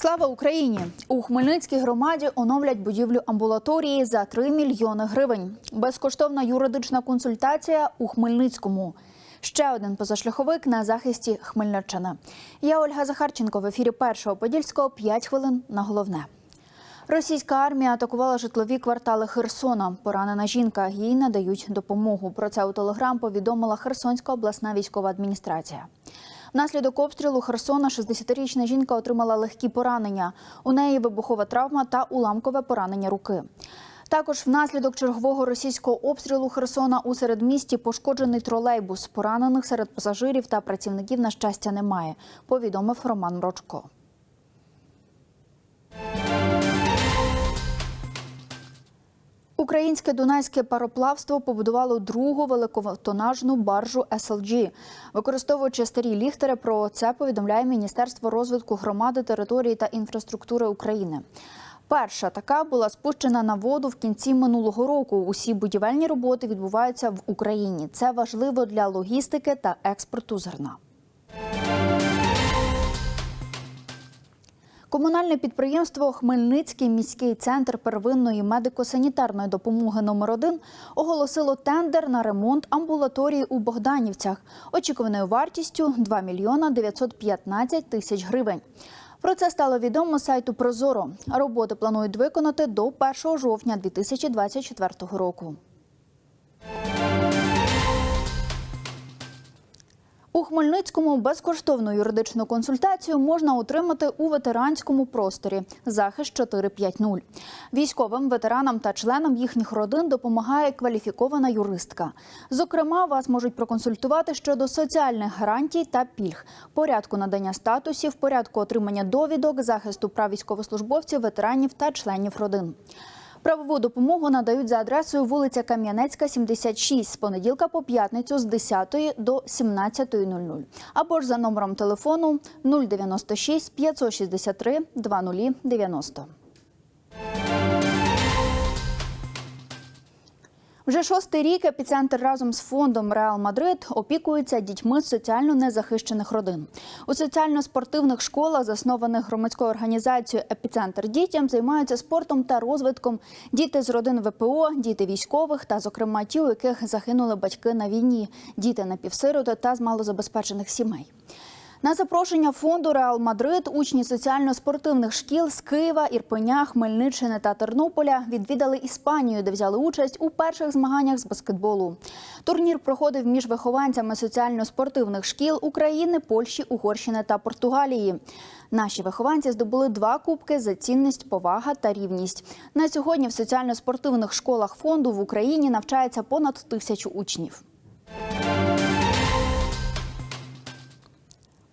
Слава Україні! У Хмельницькій громаді оновлять будівлю амбулаторії за 3 мільйони гривень. Безкоштовна юридична консультація у Хмельницькому. Ще один позашляховик на захисті Хмельниччини. Я Ольга Захарченко в ефірі першого подільського 5 хвилин на головне. Російська армія атакувала житлові квартали Херсона. Поранена жінка. Їй надають допомогу. Про це у телеграм повідомила Херсонська обласна військова адміністрація. Внаслідок обстрілу Херсона 60-річна жінка отримала легкі поранення. У неї вибухова травма та уламкове поранення руки. Також внаслідок чергового російського обстрілу Херсона у середмісті пошкоджений тролейбус. Поранених серед пасажирів та працівників на щастя немає. Повідомив Роман Мрочко. Українське дунайське пароплавство побудувало другу великотонажну баржу SLG. Використовуючи старі ліхтери, про це повідомляє Міністерство розвитку громади, території та інфраструктури України. Перша така була спущена на воду в кінці минулого року. Усі будівельні роботи відбуваються в Україні. Це важливо для логістики та експорту зерна. Комунальне підприємство Хмельницький міський центр первинної медико-санітарної допомоги номер 1 оголосило тендер на ремонт амбулаторії у Богданівцях очікуваною вартістю 2 мільйона 915 тисяч гривень. Про це стало відомо сайту Прозоро. Роботи планують виконати до 1 жовтня 2024 року. У Хмельницькому безкоштовну юридичну консультацію можна отримати у ветеранському просторі захист 450. Військовим ветеранам та членам їхніх родин допомагає кваліфікована юристка. Зокрема, вас можуть проконсультувати щодо соціальних гарантій та пільг, порядку надання статусів, порядку отримання довідок, захисту прав військовослужбовців, ветеранів та членів родин. Правову допомогу надають за адресою вулиця Кам'янецька, 76, з понеділка по п'ятницю з 10 до 17.00. Або ж за номером телефону 096 563 2090. Вже шостий рік епіцентр разом з фондом Реал Мадрид опікується дітьми з соціально незахищених родин. У соціально-спортивних школах, заснованих громадською організацією Епіцентр дітям, займаються спортом та розвитком діти з родин ВПО, діти військових та, зокрема, ті, у яких загинули батьки на війні, діти напівсироти та з малозабезпечених сімей. На запрошення фонду Реал Мадрид учні соціально-спортивних шкіл з Києва, Ірпеня, Хмельниччини та Тернополя відвідали Іспанію, де взяли участь у перших змаганнях з баскетболу. Турнір проходив між вихованцями соціально-спортивних шкіл України, Польщі, Угорщини та Португалії. Наші вихованці здобули два кубки за цінність, повага та рівність. На сьогодні в соціально-спортивних школах фонду в Україні навчається понад тисячу учнів.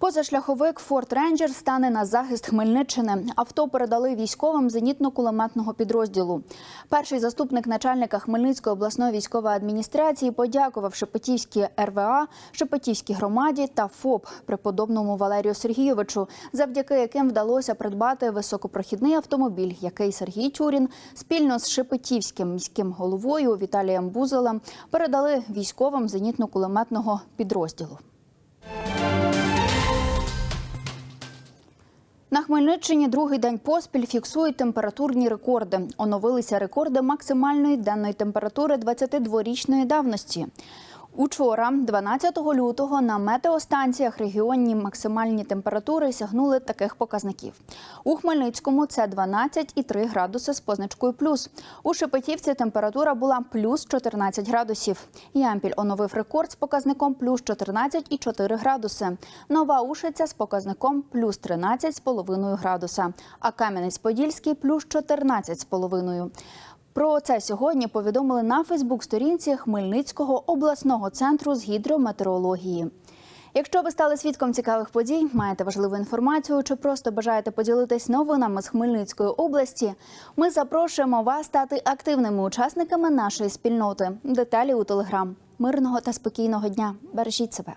Позашляховик Форт Рейнджер стане на захист Хмельниччини. Авто передали військовим зенітно-кулеметного підрозділу. Перший заступник начальника Хмельницької обласної військової адміністрації подякував Шепетівській РВА, Шепетівській громаді та ФОП преподобному Валерію Сергійовичу, завдяки яким вдалося придбати високопрохідний автомобіль, який Сергій Тюрін спільно з Шепетівським міським головою Віталієм Бузелем передали військовим зенітно-кулеметного підрозділу. На Хмельниччині другий день поспіль фіксують температурні рекорди. Оновилися рекорди максимальної денної температури 22-річної давності. Учора, 12 лютого, на метеостанціях регіонні максимальні температури сягнули таких показників. У Хмельницькому це 12,3 градуси з позначкою плюс. У Шепетівці температура була плюс 14 градусів. Ямпіль оновив рекорд з показником плюс 14,4 градуси. Нова Ушиця з показником плюс 13,5 градуса. А Кам'янець-Подільський плюс 14,5. Про це сьогодні повідомили на Фейсбук-сторінці Хмельницького обласного центру з гідрометеорології. Якщо ви стали свідком цікавих подій, маєте важливу інформацію чи просто бажаєте поділитись новинами з Хмельницької області, ми запрошуємо вас стати активними учасниками нашої спільноти. Деталі у телеграм. Мирного та спокійного дня. Бережіть себе.